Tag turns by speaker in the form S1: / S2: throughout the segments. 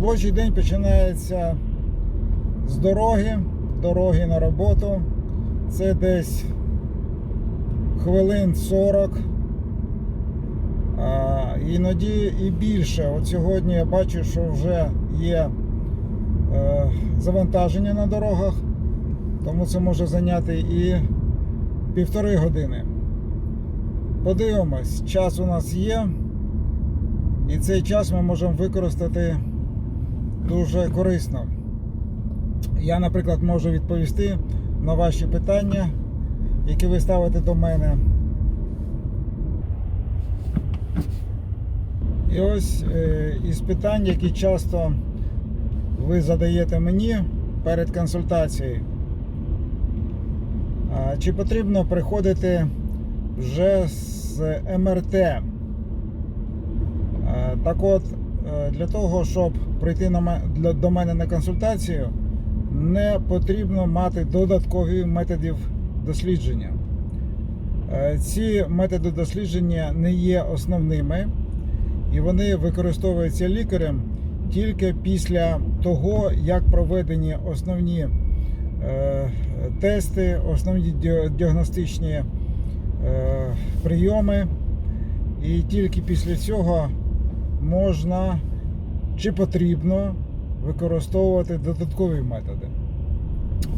S1: Робочий день починається з дороги, дороги на роботу. Це десь хвилин 40. А, іноді і більше. От сьогодні я бачу, що вже є е, завантаження на дорогах, тому це може зайняти і півтори години. Подивимось, час у нас є, і цей час ми можемо використати дуже корисно. Я, наприклад, можу відповісти на ваші питання, які ви ставите до мене. І ось е, із питань, які часто ви задаєте мені перед консультацією. Чи потрібно приходити вже з МРТ? Так от, для того, щоб прийти на для- до мене на консультацію, не потрібно мати додаткові методів дослідження. Е, Ці методи дослідження не є основними, і вони використовуються лікарем тільки після того, як проведені основні е, тести, основні діагностичні е, прийоми. І тільки після цього можна чи потрібно використовувати додаткові методи.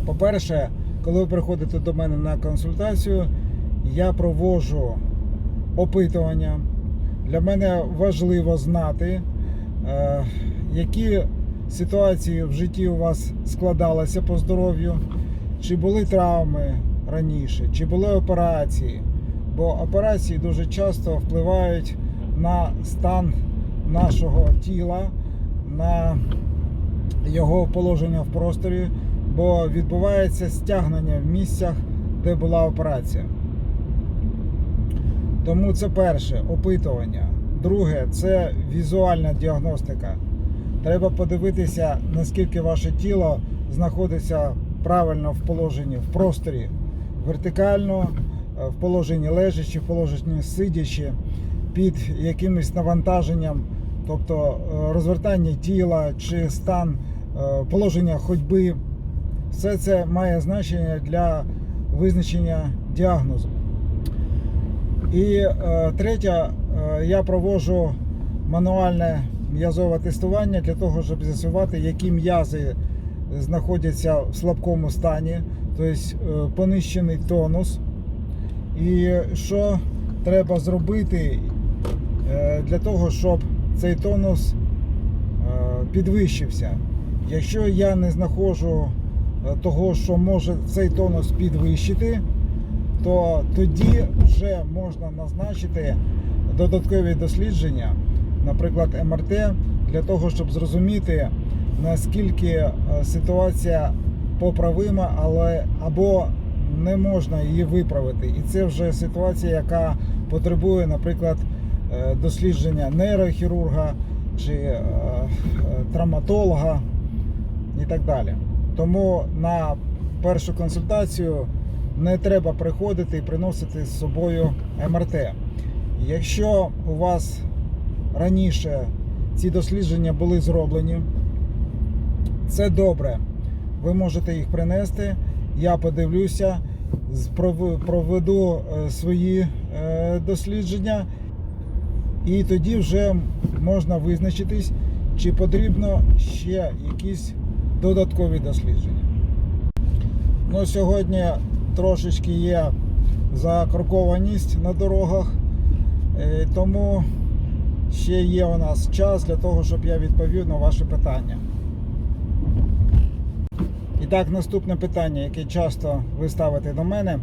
S1: По-перше, коли ви приходите до мене на консультацію, я проводжу опитування. Для мене важливо знати, е, які ситуації в житті у вас складалися по здоров'ю, чи були травми раніше, чи були операції. Бо операції дуже часто впливають на стан нашого тіла, на його положення в просторі, бо відбувається стягнення в місцях, де була операція. Тому це перше опитування. Друге це візуальна діагностика. Треба подивитися, наскільки ваше тіло знаходиться правильно в положенні в просторі, вертикально, е, в положенні лежачи, в положенні сидячи, під якимось навантаженням, тобто е, розвертання тіла чи стан е, положення ходьби. Все це має значення для визначення діагнозу. І е, третє, я проводжу мануальне м'язове тестування для того, щоб з'ясувати, які м'язи знаходяться в слабкому стані, тобто понищений тонус. І що треба зробити для того, щоб цей тонус е, підвищився. Якщо я не знаходжу е, того, що може цей тонус підвищити, то тоді вже можна назначити додаткові дослідження, наприклад, МРТ, для того, щоб зрозуміти, наскільки е, ситуація поправима, але або не можна її виправити. І це вже ситуація, яка потребує, наприклад, дослідження нейрохірурга чи е, е, травматолога і так далі. Тому на першу консультацію не треба приходити і приносити з собою МРТ. Якщо у вас раніше ці дослідження були зроблені, це добре. Ви можете їх принести, я подивлюся, проведу е, свої е, дослідження, і тоді вже можна визначитись, чи потрібно ще якісь додаткові дослідження. Ну, сьогодні трошечки є закрокованість на дорогах, е, тому ще є у нас час для того, щоб я відповів на ваші питання. І так, наступне питання, яке часто ви ставите до мене,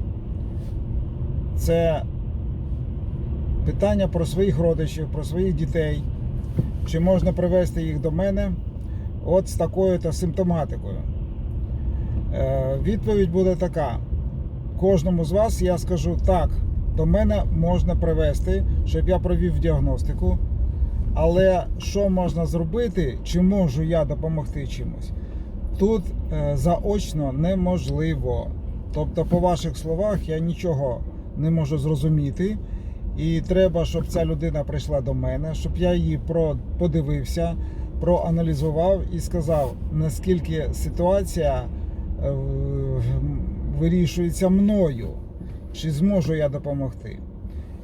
S1: це питання про своїх родичів, про своїх дітей. Чи можна привезти їх до мене от з такою-то симптоматикою? Е, Відповідь буде така. Кожному з вас я скажу так, до мене можна привезти, щоб я провів діагностику. Але що можна зробити, чи можу я допомогти чимось? Тут е, заочно неможливо. Тобто, по ваших словах, я нічого не можу зрозуміти. І треба, щоб ця людина прийшла до мене, щоб я її подивився, проаналізував і сказав, наскільки ситуація е, вирішується мною, чи зможу я допомогти.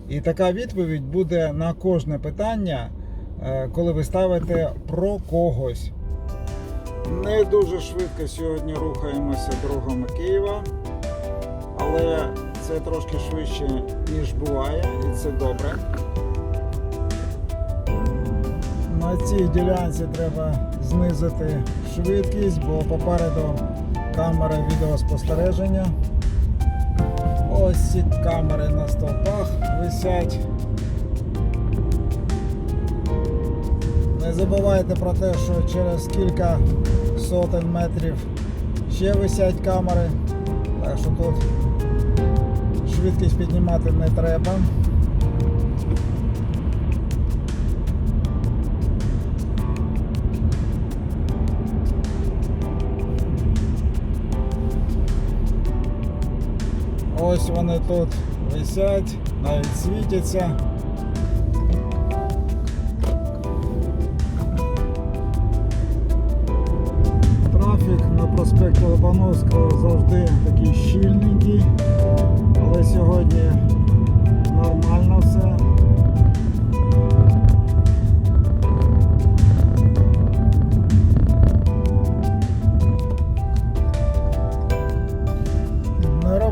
S1: І така відповідь буде на кожне питання, е, коли ви ставите про когось. Не дуже швидко сьогодні рухаємося дорогами Києва, але це трошки швидше, ніж буває, і це добре. На цій ділянці треба знизити швидкість, бо попереду камери відеоспостереження. Ось ці камери на стовпах висять. Не забувайте про те, що через кілька сотень метрів ще висять камери. Так що тут швидкість піднімати не треба. Ось вони тут висять, навіть світяться. Трафік на проспекту Лобановського завжди такий щільненький,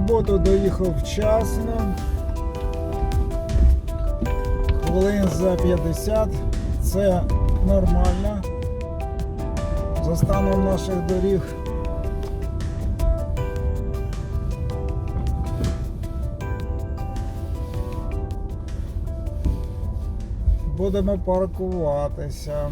S1: роботу доїхав вчасно. Хвилин за 50. Це нормально. За станом наших доріг. Будемо паркуватися.